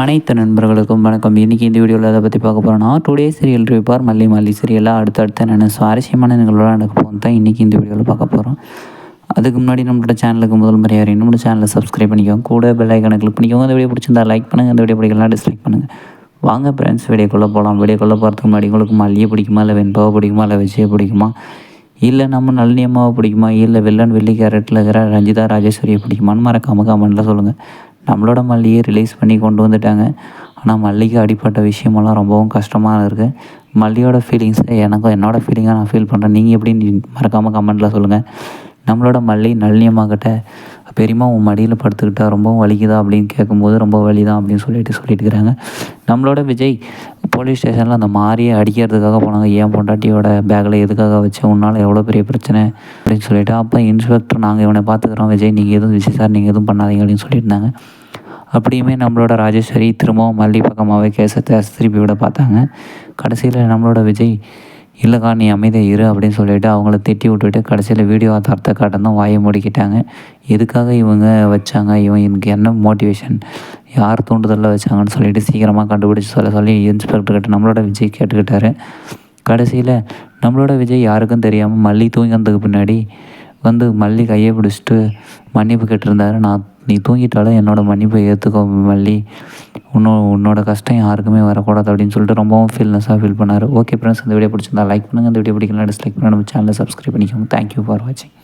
அனைத்து நண்பர்களுக்கும் வணக்கம். இன்றைக்கி இந்த வீடியோவில் அதை பற்றி பார்க்க போகிறோன்னா டுடே சீரியல் ரிப்பார் மல்லி மல்லி சீரியலாக அடுத்தடுத்த நான் சுவாரஸ்யமான நிகழ்வுலாம் நடக்க போகணும் தான் இன்றைக்கி இந்த வீடியோவில் பார்க்க போகிறோம் அதுக்கு முன்னாடி நம்மளோட சேனலுக்கு முதல் முறையாக நம்மளோட சேனலை சப்ஸ்கிரைப் பண்ணிக்கோங்க. கூட பெல் ஐக்கனை கிளிக் பண்ணிக்கோங்க. அந்த வீடியோ பிடிச்சிருந்தா லைக் பண்ணுங்கள் அந்த வீடியோ பிடிக்கலாம் டிஸ்லைக் பண்ணுங்கள் வாங்க ஃப்ரெண்ட்ஸ் வீடியோக்குள்ளே போகலாம் வீடியோக்குள்ளே போகிறதுக்கு முன்னாடி உங்களுக்கு மல்லியை பிடிக்குமா? இல்லை வெண்பாவை பிடிக்குமா? இல்லை விஜயை பிடிக்குமா? இல்லை நம்ம நளினி அம்மாவை பிடிக்குமா? இல்லை வெள்ளன் வெள்ளி கேரட்டில் இருக்கிற ரஞ்சிதா ராஜேஸ்வரியை பிடிக்குமான்னு மறக்காமல் கமெண்ட்டில் சொல்லுங்கள் நம்மளோட மல்லியை ரிலீஸ் பண்ணி கொண்டு வந்துட்டாங்க. ஆனால் மல்லிக்கு அடிப்பட்ட விஷயமெல்லாம் ரொம்பவும் கஷ்டமாக இருக்குது மல்லியோட ஃபீலிங்ஸை எனக்கும் என்னோடய ஃபீலிங்காக நான் ஃபீல் பண்ணுறேன் நீங்கள் எப்படி மறக்காமல் கமெண்ட்டில் சொல்லுங்கள் நம்மளோட மல்லி நளினி அம்மா பெரியம்மா உன் மடியில் படுத்துக்கிட்டா ரொம்பவும் வலிக்குதா? அப்படின்னு கேட்கும்போது ரொம்ப வலி தான் அப்படின்னு சொல்லிட்டு சொல்லிட்டு இருக்கிறாங்க. நம்மளோட விஜய் போலீஸ் ஸ்டேஷனில் அந்த மாரியை அடிக்கிறதுக்காக போனாங்க. ஏன் பொண்டாட்டியோட பேக்கில் எதுக்காக வச்சு? உன்னால் எவ்வளோ பெரிய பிரச்சனை? அப்படின்னு சொல்லிட்டு அப்போ இன்ஸ்பெக்டர் நாங்கள் இவனை பார்த்துக்குறோம். விஜய் நீங்கள் எதுவும் விஜய் சார் நீங்கள் எதுவும் பண்ணாதீங்க அப்படின்னு சொல்லியிருந்தாங்க அப்படியுமே நம்மளோட ராஜேஸ்வரி திரும்பவும் மல்லி பக்கமாகவே கேசத்தை திருப்பி விட பார்த்தாங்க. கடைசியில் நம்மளோட விஜய் இல்லைக்கா நீ அமைதியாக இரு அப்படின்னு சொல்லிவிட்டு அவங்கள திட்டி விட்டுட்டு கடைசியில் வீடியோ ஆதாரத்தை காட்டணும் வாயை முடிக்கிட்டாங்க. எதுக்காக இவங்க வச்சாங்க? இவன் எனக்கு என்ன மோட்டிவேஷன் யார் தூண்டுதலில் வச்சாங்கன்னு சொல்லிட்டு சீக்கிரமாக கண்டுபிடிச்சி சொல்ல சொல்லி இன்ஸ்பெக்டர்கிட்ட நம்மளோட விஜய் கேட்டுக்கிட்டாரு. கடைசியில் நம்மளோட விஜய் யாருக்கும் தெரியாமல் மல்லி தூங்கி வந்ததுக்கு பின்னாடி வந்து மல்லி கையை பிடிச்சிட்டு மன்னிப்பு கேட்டிருந்தாரு. நான் நீ தூங்கிட்டாலும் என்னோடய மன்னிப்பை ஏற்றுக்கோ மல்லி உன்னோ உன்னோட கஷ்டம் யாருக்குமே வரக்கூடாது அப்படின்னு சொல்லிட்டு ரொம்பவும் ஃபீல்னஸாக ஃபீல் பண்ணார். ஓகே ஃப்ரெண்ட்ஸ் இந்த வீடியோ பிடிச்சிருந்தா லைக் பண்ணுங்கள் இந்த வீடியோ பிடிக்கலாம் டிஸ்லைக் பண்ணுங்கள் நம்ம சேனலை சப்ஸ்கிரைப் பண்ணிக்கோங்க. தேங்க்யூ ஃபார் வாட்சிங்